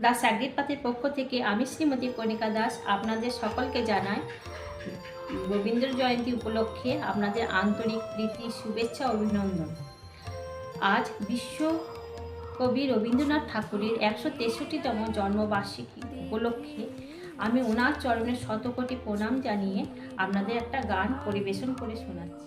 The স্যাগ্রিট পক্ষ থেকে আমি শ্রীমতী কণিকা দাস আপনাদের সকলকে জানাই রবীন্দ্র জয়ন্তী উপলক্ষে আপনাদের আন্তরিক প্রীতি, শুভেচ্ছা, অভিনন্দন। আজ বিশ্ব কবি রবীন্দ্রনাথ ঠাকুরের একশো তেষট্টিতম জন্মবার্ষিকী উপলক্ষে আমি ওনার চরণে শতকোটি প্রণাম জানিয়ে আপনাদের একটা গান পরিবেশন করে শোনাচ্ছি।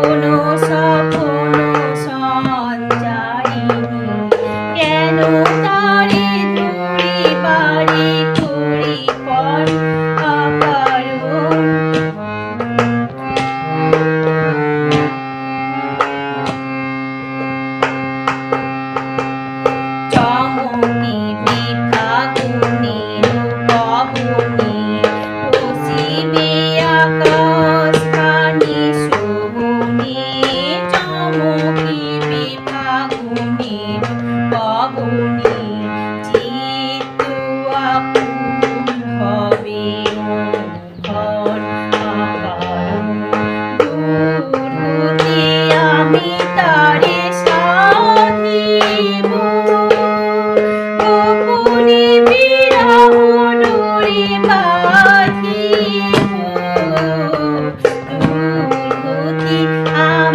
Buona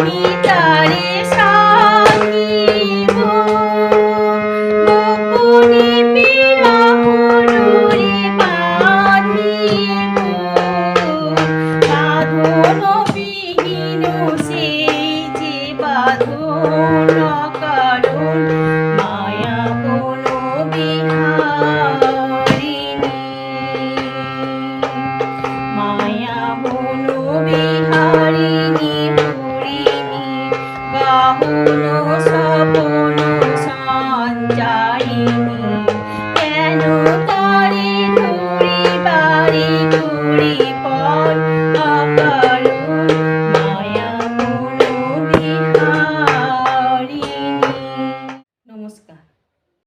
me